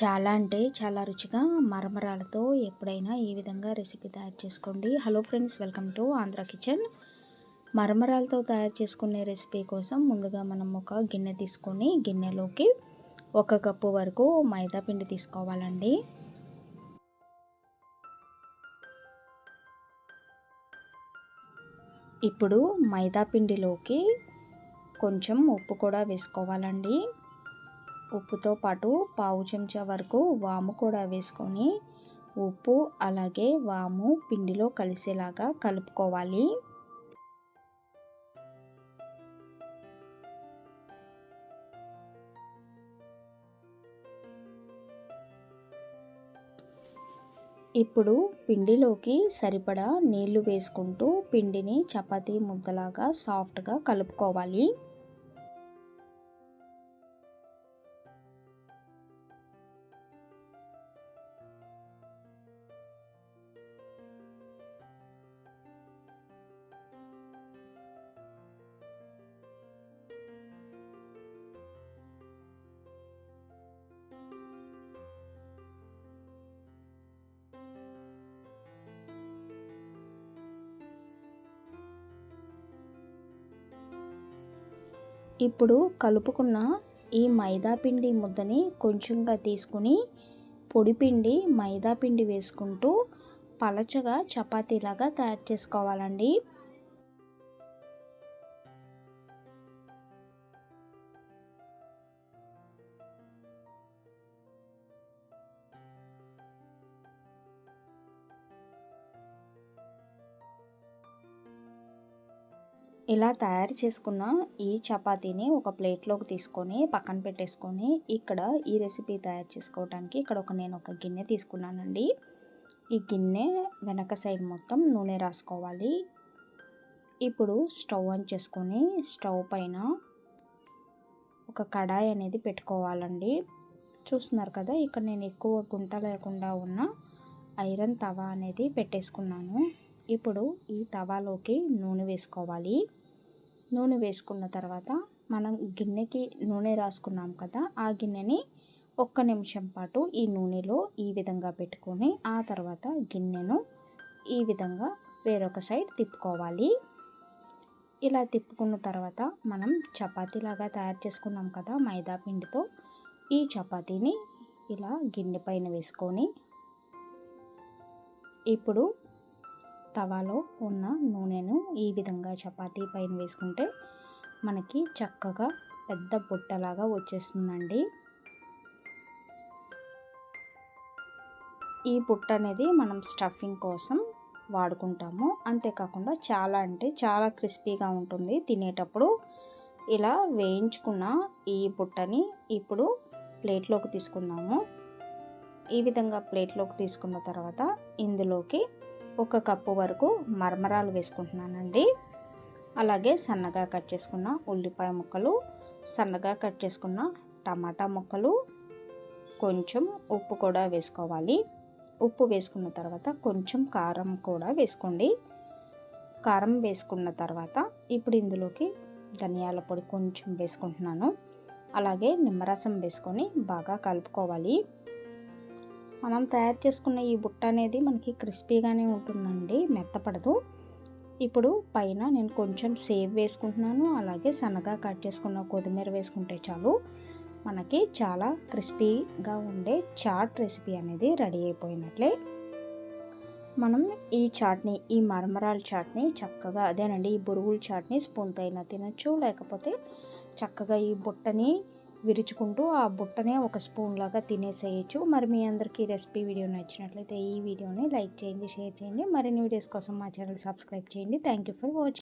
చాలా అంటే చాలా రుచిగా మరమరాలతో ఎప్పుడైనా ఈ విధంగా రెసిపీ తయారు చేసుకోండి. Hello friends welcome to Andhra kitchen మరమరాలతో తయారు చేసుకునే రెసిపీ కోసం ముందుగా మనం ఒక గిన్నె తీసుకొని గిన్నెలోకి ఒక కప్పు వరకు మైదా పిండి తీసుకోవాలండి. ఇప్పుడు మైదా పిండిలోకి కొంచెం ఉప్పు కూడా వేసుకోవాలండి. ఉప్పుతో పాటు పావు చెంచా వరకు వాము కూడా వేసుకొని ఉప్పు అలాగే వాము పిండిలో కలిసేలాగా కలుపుకోవాలి. ఇప్పుడు పిండిలోకి సరిపడా నీళ్ళు వేసుకుంటూ పిండిని చపాతీ ముద్దలాగా సాఫ్ట్గా కలుపుకోవాలి. ఇప్పుడు కలుపుకున్న ఈ మైదా పిండి ముద్దని కొంచెంగా తీసుకుని పొడి పిండి మైదా పిండి వేసుకుంటూ పలచగా చపాతీలాగా తయారు చేసుకోవాలండి. ఇలా తయారు చేసుకున్న ఈ చపాతీని ఒక ప్లేట్లోకి తీసుకొని పక్కన పెట్టేసుకొని ఇక్కడ ఈ రెసిపీ తయారు చేసుకోవడానికి ఇక్కడ ఒక నేను ఒక గిన్నె తీసుకున్నానండి. ఈ గిన్నె వెనక సైడ్ మొత్తం నూనె రాసుకోవాలి. ఇప్పుడు స్టవ్ ఆన్ చేసుకొని స్టవ్ పైన ఒక కడాయి అనేది పెట్టుకోవాలండి. చూస్తున్నారు కదా ఇక్కడ నేను ఎక్కువ గుంట లేకుండా ఉన్న ఐరన్ తవా అనేది పెట్టేసుకున్నాను. ఇప్పుడు ఈ తవాలోకి నూనె వేసుకోవాలి. నూనె వేసుకున్న తర్వాత మనం గిన్నెకి నూనె రాసుకున్నాం కదా ఆ గిన్నెని ఒక్క నిమిషం పాటు ఈ నూనెలో ఈ విధంగా పెట్టుకొని ఆ తర్వాత గిన్నెను ఈ విధంగా వేరొక సైడ్ తిప్పుకోవాలి. ఇలా తిప్పుకున్న తర్వాత మనం చపాతీలాగా తయారు చేసుకున్నాం కదా మైదా పిండితో ఈ చపాతీని ఇలా గిన్నె పైన వేసుకొని ఇప్పుడు తవాలో ఉన్న నూనెను ఈ విధంగా చపాతీ పైన వేసుకుంటే మనకి చక్కగా పెద్ద బుట్టలాగా వచ్చేస్తుందండి. ఈ బుట్ట అనేది మనం స్టఫింగ్ కోసం వాడుకుంటాము. అంతేకాకుండా చాలా అంటే చాలా క్రిస్పీగా ఉంటుంది. తినేటప్పుడు ఇలా వేయించుకున్న ఈ బుట్టని ఇప్పుడు ప్లేట్లోకి తీసుకుందాము. ఈ విధంగా ప్లేట్లోకి తీసుకున్న తర్వాత ఇందులోకి ఒక కప్పు వరకు మరమరాలు వేసుకుంటున్నానండి. అలాగే సన్నగా కట్ చేసుకున్న ఉల్లిపాయ ముక్కలు సన్నగా కట్ చేసుకున్న టమాటా ముక్కలు కొంచెం ఉప్పు కూడా వేసుకోవాలి. ఉప్పు వేసుకున్న తర్వాత కొంచెం కారం కూడా వేసుకోండి. కారం వేసుకున్న తర్వాత ఇప్పుడు ఇందులోకి ధనియాల పొడి కొంచెం వేసుకుంటున్నాను. అలాగే నిమ్మరసం వేసుకొని బాగా కలుపుకోవాలి. మనం తయారు చేసుకున్న ఈ బుట్ట అనేది మనకి క్రిస్పీగానే ఉంటుందండి మెత్తపడదు. ఇప్పుడు పైన నేను కొంచెం సేవ్ వేసుకుంటున్నాను అలాగే సన్నగా కట్ చేసుకున్న కొత్తిమీర వేసుకుంటే చాలు మనకి చాలా క్రిస్పీగా ఉండే చాట్ రెసిపీ అనేది రెడీ అయిపోయినట్లే. మనం ఈ చాట్ని ఈ మరమరాల చాట్ని చక్కగా అదేనండి ఈ బురుగుల చాట్ని స్పూన్తో అయినా తినచ్చు లేకపోతే చక్కగా ఈ బుట్టని విరుచుకుంటూ ఆ బుట్టనే ఒక స్పూన్ లాగా తినేసేయచ్చు. మరి మీ అందరికీ రెసిపీ వీడియో నచ్చినట్లయితే ఈ వీడియోని లైక్ చేయండి షేర్ చేయండి. మరిన్ని వీడియోస్ కోసం మా ఛానల్ సబ్స్క్రైబ్ చేయండి. Thank for watching